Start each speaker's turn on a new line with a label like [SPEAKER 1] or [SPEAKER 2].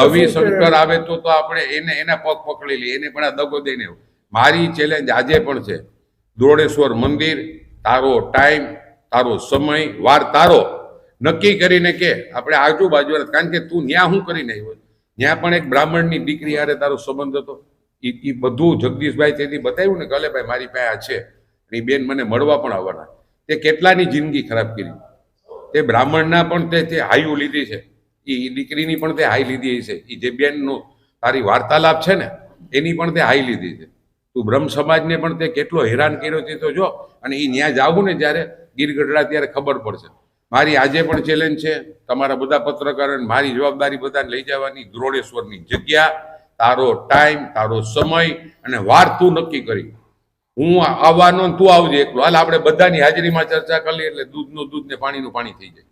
[SPEAKER 1] રવિ શંકર આવે તો તો આપણે એને એના પગ પકડી લઈએ, એને પણ આ દગો દઈને મારી ચેલેન્જ આજે પણ છે. દ્રોણેશ્વર મંદિર, તારો ટાઈમ તારો સમય, વાર તારો. નક્કી કરીને કે આપણે આજુબાજુ કારણ કે તું ન્યા શું કરીને આવ્યો? ત્યાં પણ એક બ્રાહ્મણની દીકરી હારે તારો સંબંધ હતો. એ બધું જગદીશભાઈ તેથી બતાવ્યું ને કે ભાઈ મારી પાસે આ છે. એ બેન મને મળવા પણ આવવાના. તે કેટલાની જિંદગી ખરાબ કરી? તે બ્રાહ્મણના પણ તે હાયું લીધી છે. એ દીકરીની પણ તે હાઈ લીધી છે એ જે બેનનો તારી વાર્તાલાપ છે ને, એની પણ તે હાઈ લીધી છે. તું બ્રહ્મ સમાજને પણ તે કેટલો હેરાન કર્યો છે તો જો, અને એ ન્યાય જાવું ને જ્યારે ગીરગઢડા ત્યારે ખબર પડશે. મારી આજે પણ ચેલેન્જ છે, તમારા બધા પત્રકારોને મારી જવાબદારી બધાને લઈ જવાની, દ્રોણેશ્વરની જગ્યા, તારો ટાઈમ તારો સમય અને વાર તું નક્કી કરી. હું આવવાનો તું આવજે એકલો. હાલ આપણે બધાની હાજરીમાં ચર્ચા કરી એટલે દૂધનું દૂધ ને પાણીનું પાણી થઈ જાય.